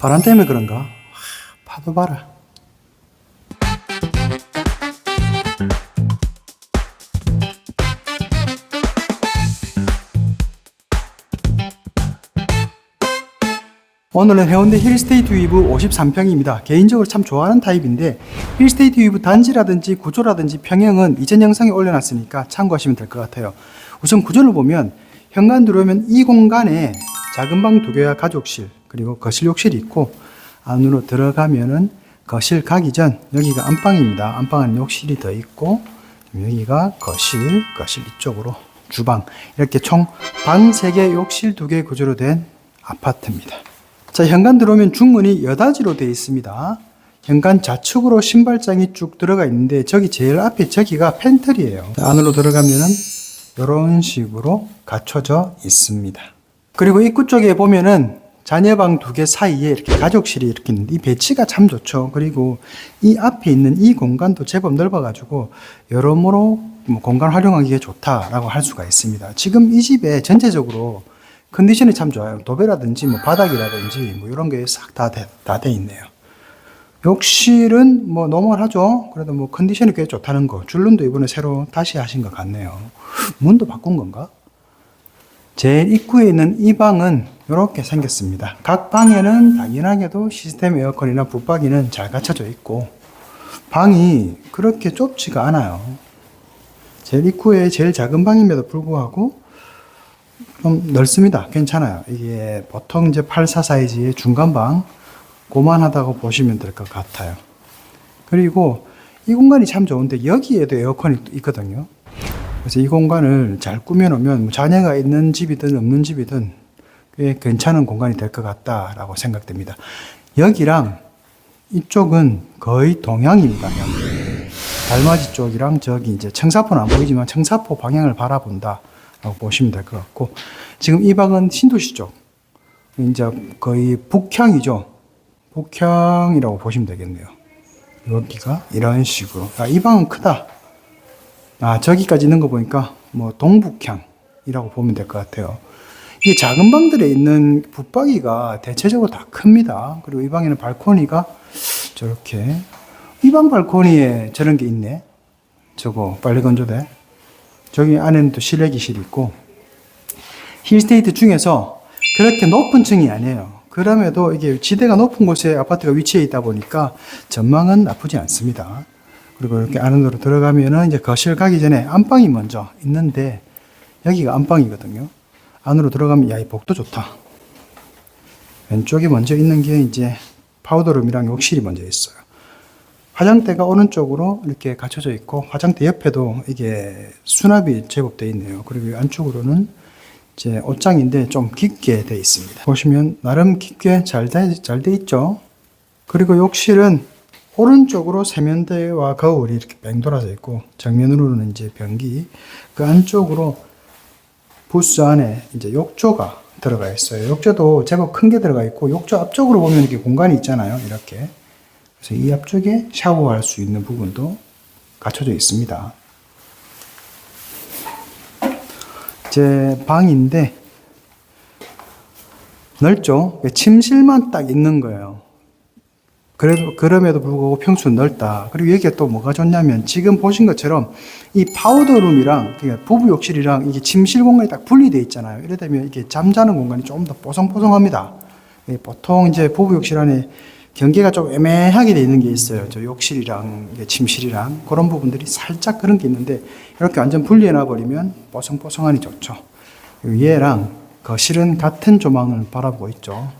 바람 때문에 그런가? 하, 파도 봐라. 오늘은 해운대 힐스테이트 위브 53평입니다. 개인적으로 참 좋아하는 타입인데 힐스테이트 위브 단지라든지 구조라든지 평형은 이전 영상에 올려놨으니까 참고하시면 될 것 같아요. 우선 구조를 보면 현관 들어오면 이 공간에 작은 방 두 개와 가족실 그리고 거실 욕실이 있고 안으로 들어가면은 거실 가기 전 여기가 안방입니다. 안방은 욕실이 더 있고 여기가 거실, 거실 이쪽으로 주방 이렇게 총 방 3개, 욕실 2개 구조로 된 아파트입니다. 자, 현관 들어오면 중문이 여닫이로 되어 있습니다. 현관 좌측으로 신발장이 쭉 들어가 있는데 저기 제일 앞에 저기가 팬트리예요. 자, 안으로 들어가면은 이런 식으로 갖춰져 있습니다. 그리고 입구 쪽에 보면은 자녀방 두 개 사이에 이렇게 가족실이 이렇게 있는데 이 배치가 참 좋죠. 그리고 이 앞에 있는 이 공간도 제법 넓어가지고 여러모로 뭐 공간 활용하기에 좋다라고 할 수가 있습니다. 지금 이 집에 전체적으로 컨디션이 참 좋아요. 도배라든지 뭐 바닥이라든지 뭐 이런 게 싹다다돼 있네요. 욕실은 뭐 노멀하죠. 그래도 뭐 컨디션이 꽤 좋다는 거. 줄눈도 이번에 새로 다시 하신 것 같네요. 문도 바꾼 건가? 제일 입구에 있는 이 방은 이렇게 생겼습니다. 각 방에는 당연하게도 시스템 에어컨이나 붙박이는 잘 갖춰져 있고 방이 그렇게 좁지가 않아요. 제일 입구에 제일 작은 방임에도 불구하고 좀 넓습니다. 괜찮아요. 이게 보통 이제 84 사이즈의 중간방 고만하다고 보시면 될 것 같아요. 그리고 이 공간이 참 좋은데 여기에도 에어컨이 있거든요. 그래서 이 공간을 잘 꾸며놓으면 뭐 자녀가 있는 집이든 없는 집이든 꽤 괜찮은 공간이 될 것 같다라고 생각됩니다. 여기랑 이쪽은 거의 동향입니다. 달맞이 쪽이랑 저기 이제 청사포는 안 보이지만 청사포 방향을 바라본다. 라고 보시면 될 것 같고 지금 이 방은 신도시 쪽 이제 거의 북향이죠 북향이라고 보시면 되겠네요 여기가 이런 식으로 아, 이 방은 크다 아 저기까지 있는 거 보니까 뭐 동북향이라고 보면 될 것 같아요. 이 작은 방들에 있는 붙박이가 대체적으로 다 큽니다. 그리고 이 방에는 발코니가 저렇게. 이 방 발코니에 저런 게 있네. 저거 빨리 건조대. 저기 안에는 또 실내기실이 있고. 힐스테이트 중에서 그렇게 높은 층이 아니에요. 그럼에도 이게 지대가 높은 곳에 아파트가 위치해 있다 보니까 전망은 나쁘지 않습니다. 그리고 이렇게 안으로 들어가면은 이제 거실 가기 전에 안방이 먼저 있는데 여기가 안방이거든요. 안으로 들어가면 야, 이 복도 좋다. 왼쪽에 먼저 있는 게 이제 파우더룸이랑 욕실이 먼저 있어요. 화장대가 오른쪽으로 이렇게 갖춰져 있고 화장대 옆에도 이게 수납이 제법 돼 있네요. 그리고 안쪽으로는 이제 옷장인데 좀 깊게 돼 있습니다. 보시면 나름 깊게 잘돼 있죠. 그리고 욕실은 오른쪽으로 세면대와 거울이 이렇게 뺑돌아져 있고 정면으로는 이제 변기 그 안쪽으로 부스 안에 이제 욕조가 들어가 있어요. 욕조도 제법 큰 게 들어가 있고 욕조 앞쪽으로 보면 이렇게 공간이 있잖아요. 이렇게 그래서 이 앞쪽에 샤워할 수 있는 부분도 갖춰져 있습니다. 제 방인데 넓죠? 침실만 딱 있는 거예요. 그래도 그럼에도 불구하고 평수는 넓다. 그리고 여기에 또 뭐가 좋냐면 지금 보신 것처럼 이 파우더룸이랑 그러니까 부부 욕실이랑 이게 침실 공간이 딱 분리되어 있잖아요. 이래 되면 이게 잠자는 공간이 조금 더 뽀송뽀송합니다. 예, 보통 이제 부부 욕실 안에 경계가 좀 애매하게 돼 있는 게 있어요. 저 욕실이랑 침실이랑 그런 부분들이 살짝 그런 게 있는데 이렇게 완전 분리해 놔 버리면 뽀송뽀송하니 좋죠. 얘랑 거실은 같은 조망을 바라보고 있죠.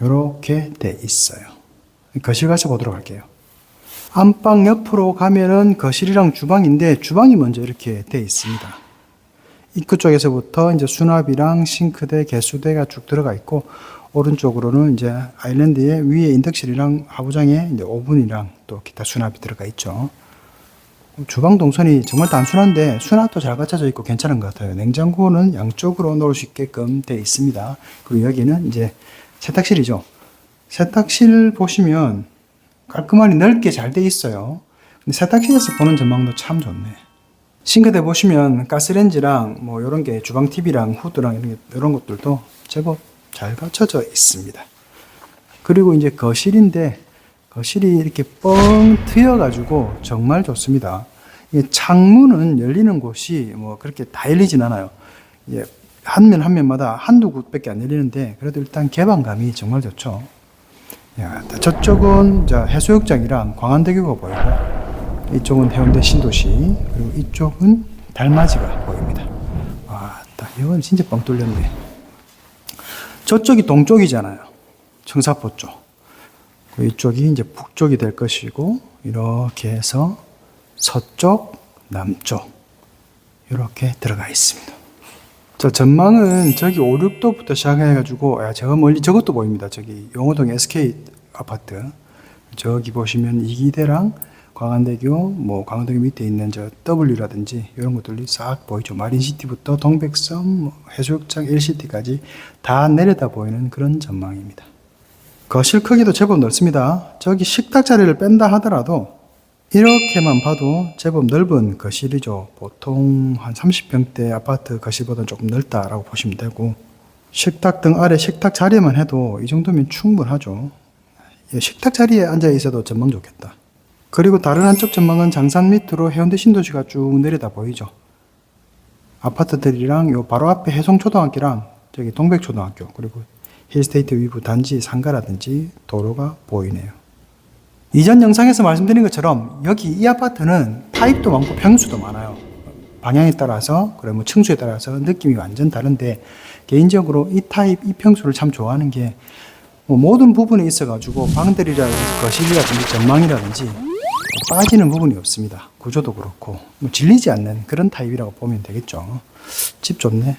이렇게 돼 있어요. 거실 가서 보도록 할게요. 안방 옆으로 가면은 거실이랑 주방인데 주방이 먼저 이렇게 돼 있습니다. 입구 쪽에서부터 이제 수납이랑 싱크대, 개수대가 쭉 들어가 있고 오른쪽으로는 이제 아일랜드에 위에 인덕실이랑 하부장에 이제 오븐이랑 또 기타 수납이 들어가 있죠. 주방 동선이 정말 단순한데 수납도 잘 갖춰져 있고 괜찮은 것 같아요. 냉장고는 양쪽으로 놓을 수 있게끔 되어 있습니다. 그리고 여기는 이제 세탁실이죠. 세탁실 보시면 깔끔하니 넓게 잘 돼 있어요. 근데 세탁실에서 보는 전망도 참 좋네. 싱크대 보시면 가스레인지랑 뭐 이런 게 주방 TV랑 후드랑 이런, 게, 이런 것들도 제법 잘 갖춰져 있습니다. 그리고 이제 거실인데 거실이 이렇게 뻥 트여가지고 정말 좋습니다. 창문은 열리는 곳이 뭐 그렇게 다 열리진 않아요. 예, 한면 한 면마다 한두 곳밖에 안 열리는데 그래도 일단 개방감이 정말 좋죠. 야, 저쪽은 자, 해수욕장이랑 광안대교가 보이고 이쪽은 해운대 신도시 그리고 이쪽은 달맞이가 보입니다. 와, 딱 이건 진짜 뻥 뚫렸네. 저쪽이 동쪽이잖아요. 청사포 쪽. 그 이쪽이 이제 북쪽이 될 것이고 이렇게 해서 서쪽, 남쪽 이렇게 들어가 있습니다. 저 전망은 저기 5, 6도부터 시작해가지고 야, 저 멀리 저것도 보입니다. 저기 용호동 SK 아파트 저기 보시면 이기대랑 광안대교 뭐 광안대교 밑에 있는 저 W라든지 이런 것들이 싹 보이죠. 마린시티부터 동백섬, 뭐 해수욕장, LCT까지 다 내려다 보이는 그런 전망입니다. 거실 크기도 제법 넓습니다. 저기 식탁 자리를 뺀다 하더라도 이렇게만 봐도 제법 넓은 거실이죠. 보통 한 30평대 아파트 거실보다 조금 넓다라고 보시면 되고 식탁 등 아래 식탁 자리만 해도 이 정도면 충분하죠. 예, 식탁 자리에 앉아 있어도 전망 좋겠다. 그리고 다른 한쪽 전망은 장산 밑으로 해운대 신도시가 쭉 내려다 보이죠. 아파트들이랑 요 바로 앞에 해송초등학교랑 저기 동백초등학교 그리고 힐스테이트 위브 단지 상가라든지 도로가 보이네요. 이전 영상에서 말씀드린 것처럼 여기 이 아파트는 타입도 많고 평수도 많아요. 방향에 따라서 그리고 뭐 층수에 따라서 느낌이 완전 다른데 개인적으로 이 타입 이 평수를 참 좋아하는 게 뭐 모든 부분에 있어 가지고 방들이라든지 거실이라든지 전망이라든지 빠지는 부분이 없습니다. 구조도 그렇고 뭐 질리지 않는 그런 타입이라고 보면 되겠죠. 집 좋네.